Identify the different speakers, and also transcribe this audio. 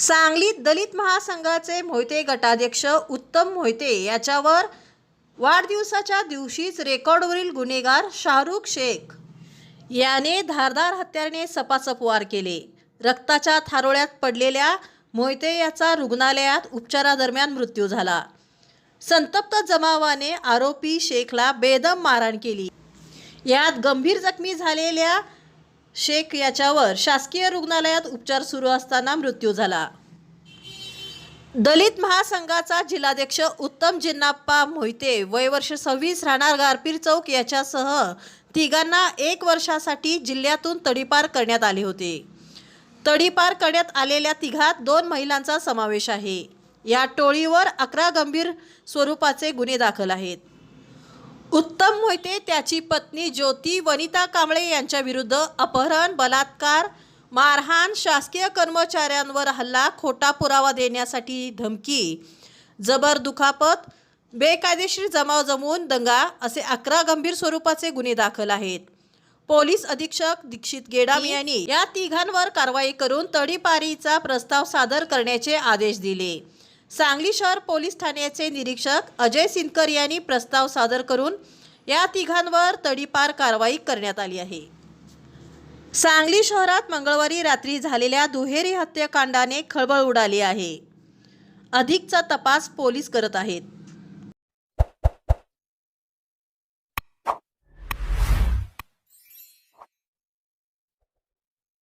Speaker 1: सांगलीत दलित महासंघाचे मोहिते गटाध्यक्ष उत्तम मोहिते याच्यावर वाढदिवसाच्या दिवशीच रेकॉर्डवरील गुन्हेगार शाहरुख शेख याने धारदार हत्याराने सपासप वार केले. रक्ताच्या थारोळ्यात पडलेल्या मोहिते याचा रुग्णालयात उपचारादरम्यान मृत्यू झाला. संतप्त जमावाने आरोपी शेखला बेदम मारहाण केली. यात गंभीर जखमी झालेल्या शेख याच्यावर शासकीय रुग्णालयात उपचार सुरू असताना मृत्यू झाला. दलित महासंघाचा जिल्हाध्यक्ष उत्तम जिन्नाप्पा मोहिते वय वर्ष सव्वीस राहणार गारपीर चौक याच्यासह तिघांना एक वर्षासाठी जिल्ह्यातून तडीपार करण्यात आले होते. तडीपार करण्यात आलेल्या तिघात दोन महिलांचा समावेश आहे. या टोळीवर अकरा गंभीर स्वरूपाचे गुन्हे दाखल आहेत. उत्तम मोहिते त्याची पत्नी ज्योती वनिता कांबळे यांच्या विरुद्ध अपहरण बलात्कार मारहाण शासकीय कर्मचाऱ्यांवर हल्ला खोटा पुरावा देण्यासाठी धमकी जबर दुखापत बेकायदेशीर जमाव जमवून दंगा असे अकरा गंभीर स्वरूपाचे गुन्हे दाखल आहेत. पोलीस अधीक्षक दीक्षित गेडाम यांनी या तिघांवर कारवाई करून तडीपारीचा प्रस्ताव सादर करण्याचे आदेश दिले. सांगली शहर पोलीस ठाण्याचे निरीक्षक अजय सिनकर यांनी प्रस्ताव सादर करून या तिघांवर तडीपार कारवाई करण्यात आली आहे. सांगली शहरात मंगळवारी रात्री झालेल्या दुहेरी हत्याकांडाने खळबळ उडाली आहे. अधिकचा तपास पोलीस करत आहेत.